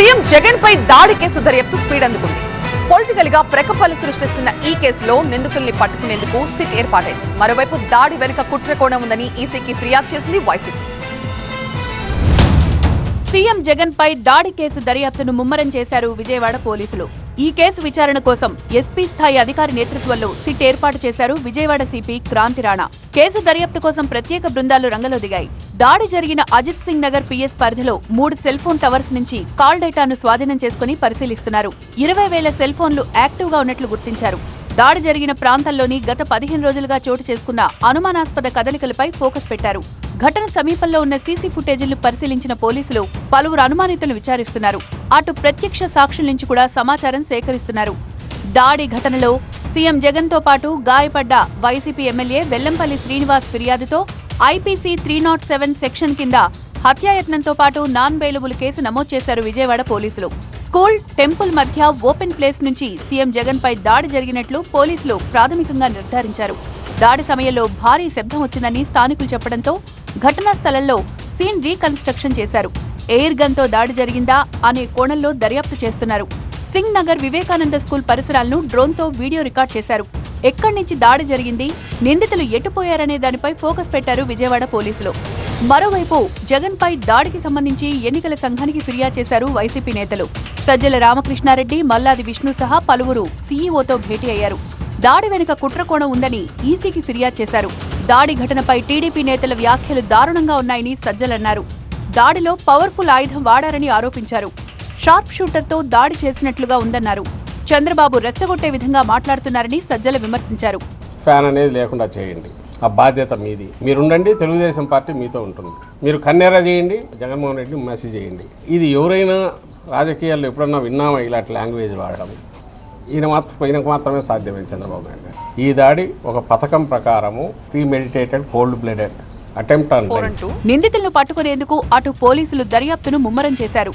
CM Jagan పై దాడి case దర్యాప్తు స్పీడ్ అందుకుంది. పొలిటికల్గా ప్రకపాలు సృష్టిస్తున్న ఈ కేసులో నిందితుల్ని పట్టుకునేందుకు సిట్ ఏర్పాటైంది. మరోవైపు దాడి వెనుక కుట్ర కోణం ఉందని ఈసీకి ఫిర్యాదు చేసింది వైసీపీ. సీఎం జగన్ పై దాడి కేసు దర్యాప్తును ముమ్మరం చేశారు విజయవాడ పోలీసులు. ఈ కేసు విచారణ కోసం ఎస్పీ స్థాయి అధికారి నేతృత్వంలో సిట్ ఏర్పాటు చేశారు విజయవాడ సిపి క్రాంతి రాణా. కేసు దర్యాప్తు కోసం ప్రత్యేక బృందాలు రంగంలో దిగాయి. దాడి జరిగిన అజిత్ సింగ్ నగర్ పిఎస్ పరిధిలో మూడు సెల్ ఫోన్ టవర్స్ నుంచి కాల్ డేటాను స్వాధీనం చేసుకుని పరిశీలిస్తున్నారు. ఇరవై వేల సెల్ ఫోన్లు యాక్టివ్గా ఉన్నట్లు గుర్తించారు. దాడి జరిగిన ప్రాంతంలోని గత పదిహేను రోజులుగా చోటు చేసుకున్న అనుమానాస్పద కదలికలపై ఫోకస్ పెట్టారు. ఘటన సమీపంలో ఉన్న సీసీ ఫుటేజీలు పరిశీలించిన పోలీసులు పలువురు అనుమానితులను విచారిస్తున్నారు. అటు ప్రత్యక్ష సాక్షుల నుంచి కూడా సమాచారం సేకరిస్తున్నారు. దాడి ఘటనలో సీఎం జగన్తో పాటు గాయపడ్డ వైసీపీ ఎమ్మెల్యే వెల్లంపల్లి శ్రీనివాస్ ఫిర్యాదుతో IPC three nought seven section కింద హత్యాయత్నంతో పాటు నాన్ బెయిలబుల్ కేసు నమోదు చేశారు విజయవాడ పోలీసులు. స్కూల్ టెంపుల్ మధ్య ఓపెన్ ప్లేస్ నుంచి సీఎం జగన్ పై దాడి జరిగినట్లు పోలీసులు ప్రాథమికంగా నిర్ధారించారు. దాడి సమయంలో భారీ శబ్దం వచ్చిందని స్థానికులు చెప్పడంతో ఘటనా స్థలంలో సీన్ రీకన్స్ట్రక్షన్ చేశారు. ఎయిర్ గన్తో దాడి జరిగిందా అనే కోణంలో దర్యాప్తు చేస్తున్నారు. సింగ్ నగర్ వివేకానంద స్కూల్ పరిసరాలను డ్రోన్తో వీడియో రికార్డ్ చేశారు. ఎక్కడి నుంచి దాడి జరిగింది నిందితులు ఎటుపోయారనే దానిపై ఫోకస్ పెట్టారు విజయవాడ పోలీసులు. మరోవైపు జగన్పై దాడికి సంబంధించి ఎన్నికల సంఘానికి ఫిర్యాదు చేశారు వైసీపీ నేతలు. సజ్జల రామకృష్ణారెడ్డి మల్లాది విష్ణు సహా పలువురు సీఈఓతో భేటీ అయ్యారు. దాడి వెనుక కుట్రకోణం ఉందని ఈసీకి ఫిర్యాదు చేశారు. దాడి ఘటనపై టీడీపీ నేతల వ్యాఖ్యలు దారుణంగా ఉన్నాయని సజ్జలన్నారు. దాడిలో పవర్ఫుల్ ఆయుధం వాడారని ఆరోపించారు. షార్ప్ షూటర్తో దాడి చేసినట్లుగా ఉందన్నారు. చంద్రబాబు రెచ్చగొట్టే విధంగా మాట్లాడుతున్నారని సజ్జల విమర్శించారు. ఫ్యాన్ అనేది లేకుండా చేయండి. ఆ బాధ్యత మీది. మీరు ఉండండి తెలుగుదేశం పార్టీ మీతో ఉంటుంది. మీరు కన్నెర చేయండి జగన్మోహన్ రెడ్డి మెసేజ్ చేయండి. ఇది ఎవరైనా రాజకీయాల్లో ఎప్పుడన్నా విన్నామా ఇలాంటి లాంగ్వేజ్ వాడడం? ఈయన మాత్రం ఈయనకు మాత్రమే సాధ్యమైంది చంద్రబాబు నాయుడు గారు ఈ దాడి ఒక పథకం ప్రకారము premeditated cold blooded attempt నిందితులను పట్టుకునేందుకు అటు పోలీసులు దర్యాప్తును ముమ్మరం చేశారు.